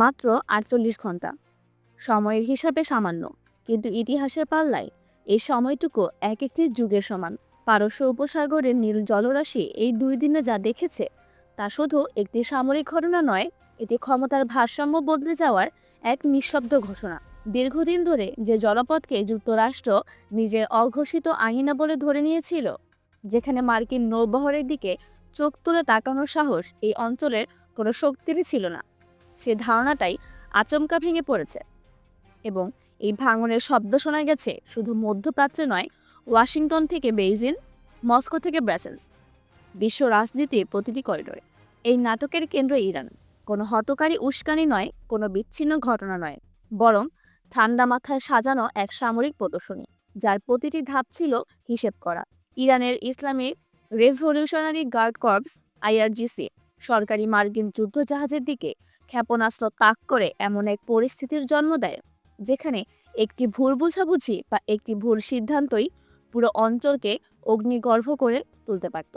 মাত্র আটচল্লিশ ঘণ্টা। সময়ের হিসাবে সামান্য, কিন্তু ইতিহাসের পাল্লায় এই সময়টুকু এক একটি যুগের সমান। পারস্য উপসাগরের নীল জলরাশি এই দুই দিনে যা দেখেছে, তা শুধু একটি সামরিক ঘটনা নয়, এটি ক্ষমতার ভারসাম্য বদলে যাওয়ার এক নিঃশব্দ ঘোষণা। দীর্ঘদিন ধরে যে জলপথকে যুক্তরাষ্ট্র নিজের অঘোষিত আঙিনা বলে ধরে নিয়েছিল, যেখানে মার্কিন নৌবহরের দিকে চোখ তুলে তাকানোর সাহস এই অঞ্চলের কোনো শক্তিরই ছিল না। সে ধারণাটাই আচমকা ভেঙে পড়েছে। এবং এই ভাঙনের শব্দ শোনা গেছে শুধু মধ্যপ্রাচ্যে নয়, ওয়াশিংটন থেকে বেইজিং, মস্কো থেকে ব্রাসেলস, বিশ্ব রাজনীতির প্রতিটি করিডোরে। এই নাটকের কেন্দ্র ইরান। কোনো হটকারী উস্কানি নয়, কোনো বিচ্ছিন্ন ঘটনা নয়। বরং ঠান্ডা মাথায় সাজানো এক সামরিক প্রদর্শনী, যার প্রতিটি ধাপ ছিল হিসেব করা। ইরানের Islamic revolutionary guard corps, IRGC, সরকারি মার্কিন যুদ্ধজাহাজের দিকে ক্ষেপণাস্ত্র তাক করে এমন এক পরিস্থিতির জন্ম দেয়, যেখানে একটি ভুল বোঝাবুঝি বা একটি ভুল সিদ্ধান্তই পুরো অঞ্চলকে অগ্নিগর্ভ করে তুলতে পারত।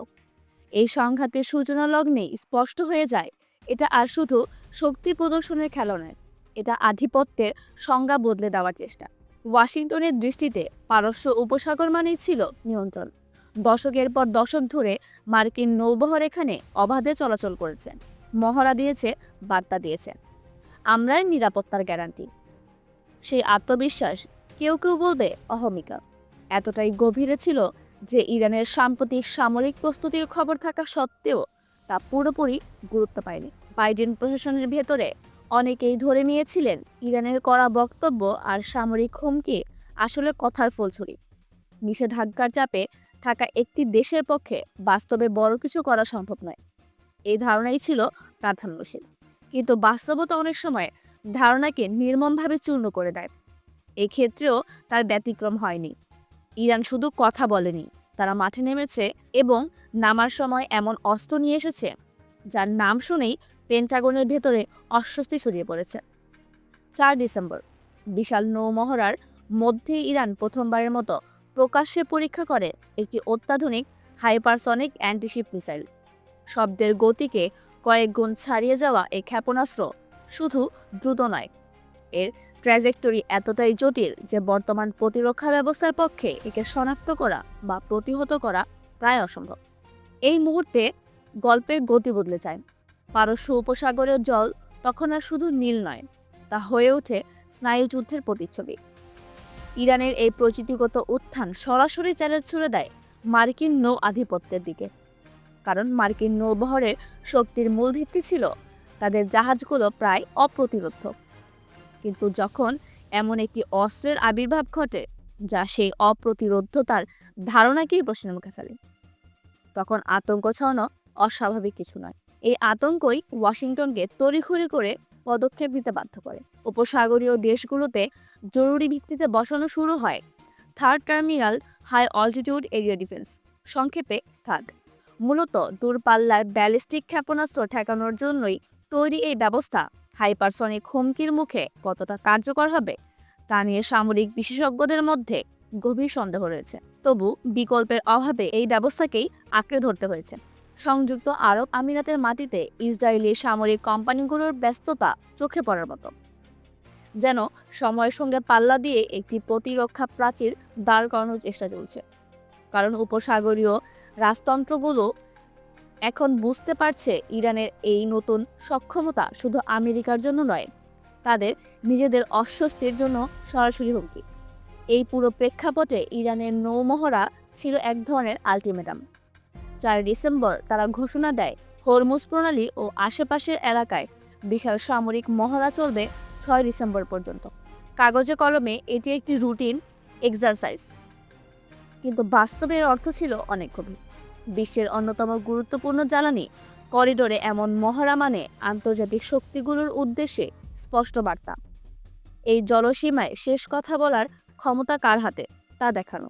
এই সংঘাতের সূচনা লগ্নেই স্পষ্ট হয়ে যায়, এটা আর শুধু শক্তি প্রদর্শনের খেলা নয় এটা আধিপত্যের সংজ্ঞা বদলে দেওয়ার চেষ্টা। ওয়াশিংটনের দৃষ্টিতে পারস্য উপসাগর মানেই ছিল নিয়ন্ত্রণ। দশকের পর দশক ধরে মার্কিন নৌবহর এখানে অবাধে চলাচল করেছে। মহড়া দিয়েছে, বার্তা দিয়েছে। আমরাই নিরাপত্তার গ্যারান্টি। সেই আত্মবিশ্বাস কেউ কেউ বলবে, অহমিকা। এতটাই গভীরে ছিল যে ইরানের সাম্প্রতিক সামরিক প্রস্তুতির খবর থাকা সত্ত্বেও তা পুরোপুরি গুরুত্ব পায়নি। বাইডেন প্রশাসনের ভেতরে অনেকেই ধরে নিয়েছিলেন ইরানের করা বক্তব্য আর সামরিক হুমকি আসলে কথার ফলছুরি। নিষেধাজ্ঞার চাপে থাকা একটি দেশের পক্ষে বাস্তবে বড় কিছু করা সম্ভব নয়। এই ধারণাই ছিল প্রাধান্যশীল কিন্তু বাস্তবতা অনেক সময় ধারণাকে নির্মমভাবে চূর্ণ করে দেয়। এক্ষেত্রেও তার ব্যতিক্রম হয়নি। ইরান শুধু কথা বলেনি, তারা মাঠে নেমেছে এবং নামার সময় এমন অস্ত্র নিয়ে এসেছে, যার নাম শুনেই পেন্টাগনের ভেতরে অস্বস্তি ছড়িয়ে পড়েছে। চার ডিসেম্বর, বিশাল নৌমহড়ার মধ্যে ইরান প্রথমবারের মতো প্রকাশ্যে পরীক্ষা করে একটি অত্যাধুনিক হাইপারসনিক অ্যান্টিশিপ মিসাইল। শব্দের গতিকে কয়েক গুণ ছাড়িয়ে যাওয়া এই ক্ষেপণাস্ত্র শুধু দ্রুত নয়। এর ট্র্যাজেক্টরি এতটাই জটিল যে বর্তমান প্রতিরক্ষা ব্যবস্থার পক্ষে একে শনাক্ত করা বা প্রতিহত করা প্রায় অসম্ভব। এই মুহূর্তে গল্পের গতি বদলে যায়। পারস্য উপসাগরের জল তখন আর শুধু নীল নয়, তা হয়ে ওঠে স্নায়ুযুদ্ধের প্রতিচ্ছবি। ইরানের এই প্রচিতিগত উত্থান সরাসরি চ্যালেঞ্জ ছুড়ে দেয় মার্কিন নৌ আধিপত্যের দিকে। কারণ মার্কিন নৌবহরের শক্তির মূল ভিত্তি ছিল তাদের জাহাজগুলো প্রায় অপ্রতিরোধ। কিন্তু যখন এমন একটি অস্ত্রের আবির্ভাব ঘটে, যা সেই অপ্রতিরোধ্যতার ধারণাকেই প্রশ্নের মুখে ফেলে, তখন আতঙ্ক ছড়ানো অস্বাভাবিক কিছু নয়। এই আতঙ্কই ওয়াশিংটনকে তড়িঘড়ি করে পদক্ষেপ নিতে বাধ্য করে। উপসাগরীয় দেশগুলোতে জরুরি ভিত্তিতে বসানো শুরু হয় third terminal high altitude area defence. সংক্ষেপে থার্ড মূলত দূরপাল্লার ব্যালিস্টিক ক্ষেপণাস্ত্র ঠেকানোর জন্যই তৈরি এই ব্যবস্থা। হাইপারসনিক হুমকির মুখে কতটা কার্যকর হবে, তা নিয়ে সামরিক বিশেষজ্ঞদের মধ্যে গভীর সন্দেহ রয়েছে। তবু বিকল্পের অভাবে এই ব্যবস্থাকেই আঁকড়ে ধরতে হয়েছে। সংযুক্ত আরব আমিরাতের মাটিতে ইসরায়েলি সামরিক কোম্পানিগুলোর ব্যস্ততা চোখে পড়ার মতো। যেন সময়ের সঙ্গে পাল্লা দিয়ে একটি প্রতিরক্ষা প্রাচীর দাঁড় করানোর চেষ্টা চলছে। কারণ উপসাগরীয় রাজতন্ত্রগুলো এখন বুঝতে পারছে ইরানের এই নতুন সক্ষমতা শুধু আমেরিকার জন্য নয়, তাদের নিজেদের অস্বস্তির জন্য সরাসরি হুমকি। এই পুরো প্রেক্ষাপটে ইরানের নৌমহড়া ছিল এক ধরনের আলটিমেটাম চার ডিসেম্বর তারা ঘোষণা দেয় হরমুজ প্রণালী ও আশেপাশের এলাকায় বিশাল সামরিক মহড়া চলবে ছয় ডিসেম্বর পর্যন্ত। কাগজে কলমে এটি একটি রুটিন, এক্সারসাইজ। কিন্তু বাস্তবের অর্থ ছিল অনেক গভীর। বিশ্বের অন্যতম গুরুত্বপূর্ণ জ্বালানি। করিডোরে এমন মহড়া মানে আন্তর্জাতিক শক্তিগুলোর উদ্দেশ্যে স্পষ্ট বার্তা। এই জলসীমায় শেষ কথা বলার ক্ষমতা কার হাতে? তা দেখানো।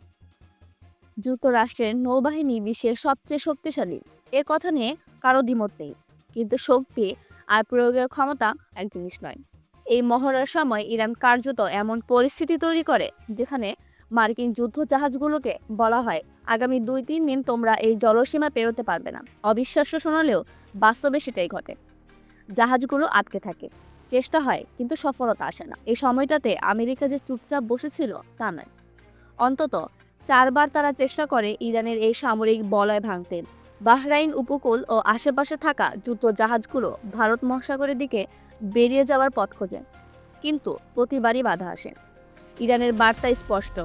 যুক্তরাষ্ট্রের নৌবাহিনী বিশ্বের সবচেয়ে শক্তিশালী। এ কথা নিয়ে কারও দ্বিমত নেই। কিন্তু শক্তি আর প্রয়োগের ক্ষমতা এক জিনিস নয়। এই মহড়ার সময় ইরান কার্যত এমন পরিস্থিতি তৈরি করে, যেখানে মার্কিন যুদ্ধ জাহাজগুলোকে বলা হয়। আগামী দুই তিন দিন তোমরা এই জলসীমা পেরোতে পারবে না। অবিশ্বাস্য শোনালেও বাস্তবে সেটাই ঘটে। জাহাজগুলো আটকে থাকে। চেষ্টা হয়, কিন্তু সফলতা আসে না। এই সময়টাতে আমেরিকা যে চুপচাপ বসেছিল, তা নয়। অন্তত চারবার তারা চেষ্টা করে ইরানের এই সামরিক বলয় ভাঙতে। বাহরাইন উপকূল ও আশেপাশে থাকা যুদ্ধ জাহাজগুলো ভারত মহাসাগরের দিকে বেরিয়ে যাওয়ার পথ খোঁজে। কিন্তু প্রতিবারই বাধা আসে। ইরানের বার্তা স্পষ্ট।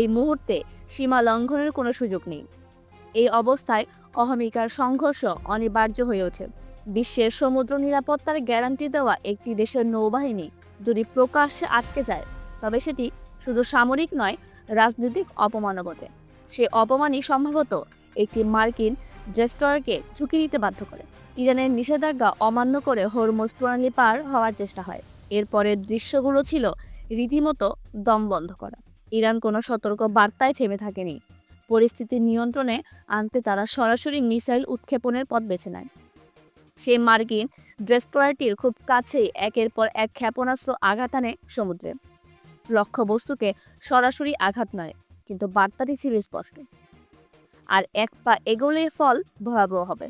এই মুহূর্তে সীমা লঙ্ঘনের কোনো সুযোগ নেই। এই অবস্থায় অহমিকার সংঘর্ষ অনিবার্য হয়ে ওঠে। বিশ্বের সমুদ্র নিরাপত্তার গ্যারান্টি দেওয়া একটি দেশের নৌবাহিনী যদি প্রকাশ্যে আটকে যায়, তবে সেটি শুধু সামরিক নয়, রাজনৈতিক অপমানও বটে। সে অপমানই সম্ভবত একটি মার্কিন জেস্টরকে ঝুঁকি নিতে বাধ্য করে। ইরানের নিষেধাজ্ঞা অমান্য করে হরমোজ প্রণালী পার হওয়ার চেষ্টা হয়। এরপরের দৃশ্যগুলো ছিল রীতিমতো দম বন্ধ করা। ইরান কোনো সতর্ক বার্তায় থেমে থাকেনি। পরিস্থিতি নিয়ন্ত্রণে আনতে তারা সরাসরি মিসাইল উৎক্ষেপণের পথ বেছে নেয়। সেই মার্কিন ডেস্ট্রয়ারটির খুব কাছেই একের পর এক ক্ষেপণাস্ত্র আঘাত আনে সমুদ্রে। লক্ষ্যবস্তুকে সরাসরি আঘাত নয়, কিন্তু বার্তাটি ছিল স্পষ্ট। আর এক পা এগোলে ফল ভয়াবহ হবে।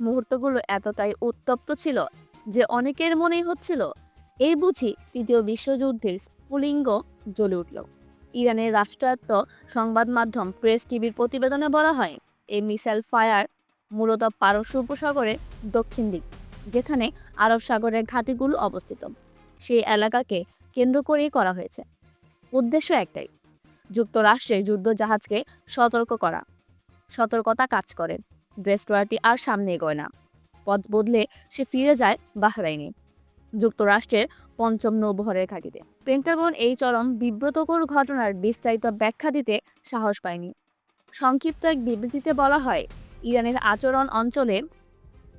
মুহূর্তগুলো এতটাই উত্তপ্ত ছিল যে অনেকের মনেই হচ্ছিল এই বুঝি তৃতীয় বিশ্বযুদ্ধের স্ফুলিঙ্গ জ্বলে উঠল। ইরানের রাষ্ট্রায়ত্ত সংবাদ মাধ্যম প্রেস টিভির প্রতিবেদনে বলা হয় এই মিসাইল ফায়ার মূলত পারস্য উপসাগরের দক্ষিণ দিক, যেখানে আরব সাগরের ঘাঁটিগুলো অবস্থিত। সেই এলাকাকে কেন্দ্র করেই করা হয়েছে। উদ্দেশ্য একটাই, যুক্তরাষ্ট্রের যুদ্ধ জাহাজকে সতর্ক করা। সতর্কতা কাজ করে ড্রেস্টোয়ারটি আর সামনে এগোয় না। পথ বদলে সে ফিরে যায় বাহরাইনে। যুক্তরাষ্ট্রের পঞ্চম নৌবহরের ঘাঁটিতে। পেন্টাগন এই চরম বিব্রতকর ঘটনার বিস্তারিত ব্যাখ্যা দিতে সাহস পায়নি। সংক্ষিপ্ত এক বিবৃতিতে বলা হয়, ইরানের আচরণ অঞ্চলে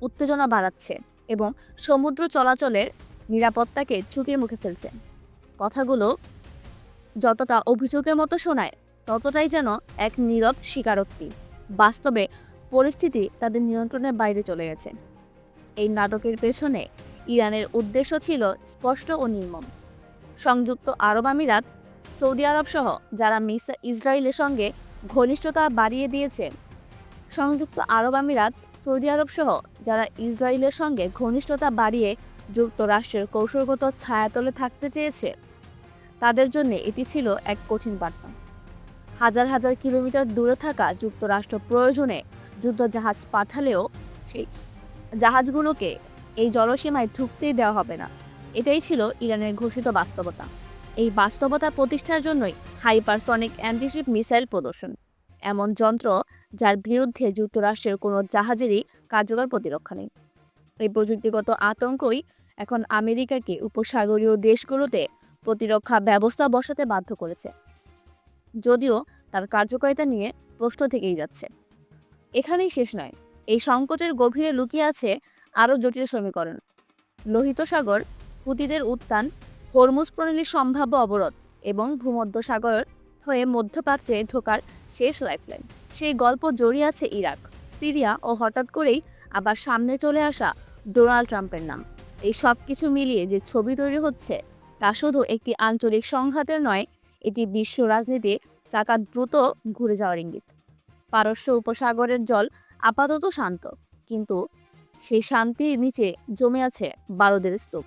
উত্তেজনা বাড়াচ্ছে এবং সমুদ্র চলাচলের নিরাপত্তাকে ঝুঁকির মুখে ফেলছে। কথাগুলো যতটা অভিযোগের মতো শোনায়, ততটাই যেন এক নীরব স্বীকারোক্তি। বাস্তবে পরিস্থিতি তাদের নিয়ন্ত্রণের বাইরে চলে গেছে। এই নাটকের পেছনে ইরানের উদ্দেশ্য ছিল স্পষ্ট ও নির্মম। সংযুক্ত আরব আমিরাত, সৌদি আরব সহ যারা মিস ইসরায়েলের সঙ্গে ঘনিষ্ঠতা বাড়িয়ে দিয়েছে, সংযুক্ত আরব আমিরাত, সৌদি আরব সহ যারা ইসরায়েলের সঙ্গে ঘনিষ্ঠতা বাড়িয়ে যুক্তরাষ্ট্রের কৌশলগত ছায়াতলে থাকতে চেয়েছে, তাদের জন্য এটি ছিল এক কঠিন বার্তা। হাজার হাজার কিলোমিটার দূরে থাকা যুক্তরাষ্ট্র প্রয়োজনে যুদ্ধজাহাজ পাঠালেও সেই জাহাজগুলোকে এই জলসীমায় ঢুকতেই দেওয়া হবে না। এটাই ছিল ইরানের ঘোষিত বাস্তবতা। এই বাস্তবতা প্রতিষ্ঠার জন্যই হাইপারসনিক অ্যান্টিশিপ মিসাইল প্রদর্শন। এমন যন্ত্র যার বিরুদ্ধে যুক্তরাষ্ট্রের কোনো জাহাজেরই কার্যকর প্রতিরক্ষা নেই। এই প্রযুক্তিগত আতঙ্কই এখন আমেরিকাকে উপসাগরীয় দেশগুলোতে প্রতিরক্ষা ব্যবস্থা বসাতে বাধ্য করেছে। যদিও তার কার্যকারিতা নিয়ে প্রশ্ন থেকেই যাচ্ছে। এখানেই শেষ নয়। এই সংকটের গভীরে লুকিয়ে আছে আরও জটিল সমীকরণ। লোহিত সাগর, হুতিদের উত্থান হরমুজ প্রণালীর সম্ভাব্য অবরোধ এবং ভূমধ্য সাগর হয়ে মধ্যপ্রাচ্যে ঢোকার শেষ লাইফলাইন। সেই গল্প জড়িয়ে আছে ইরাক, সিরিয়া ও হঠাৎ করেই আবার সামনে চলে আসা ডোনাল্ড ট্রাম্পের নাম। এই সব কিছু মিলিয়ে যে ছবি তৈরি হচ্ছে, তা শুধু একটি আঞ্চলিক সংঘাতের নয়, এটি বিশ্ব রাজনীতির চাকা দ্রুত ঘুরে যাওয়ার ইঙ্গিত। পারস্য উপসাগরের জল আপাতত শান্ত, কিন্তু সেই শান্তির নিচে জমে আছে বারুদের স্তূপ।